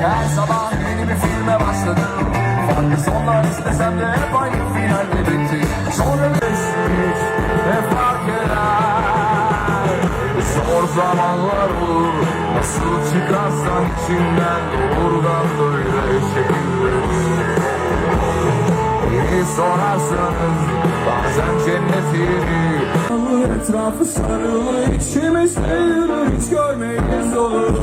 yeni bir filme başladım. Farklı sonlar istesem de hep aynı finalle bitti. Sonra geçmiş ne fark eder. Zor zamanlar olur Nasıl çıkarsan içinden Doğrudan böyle şekilde. Beni sorarsanız bazen cennetini Etrafı sarılı içimiz yürür hiç görmeyiz olur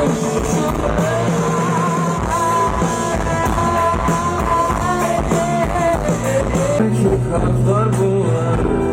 Yarısının Peki kadar bu